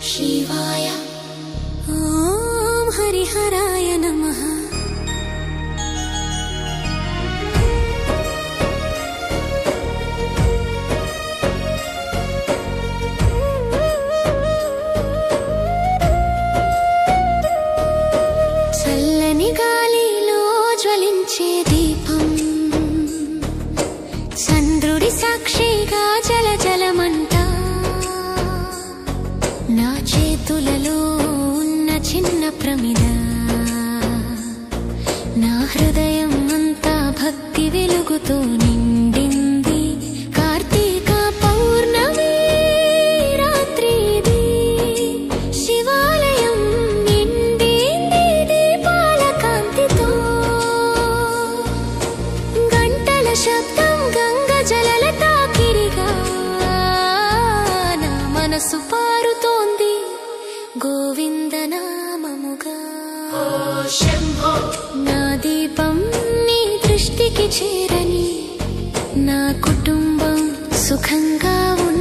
शिवाय ॐ हरिहराय नमः చల్లని గాలిలో జ్వలించే దీపం చంద్రుడి నా చేతులలో ఉన్న చిన్న ప్రమిద. నా హృదయం అంతా భక్తి వెలుగుతో నిండింది. కార్తీక పౌర్ణమి రాత్రి శివాలయం నిండింది దీపాల కాంతితో. గంటల శబ్దం గంగ జలల తాకిరిగా నా మనసు పా నామముగా నా దీపం నీ దృష్టికి చేరని నా కుటుంబం సుఖంగా ఉన్న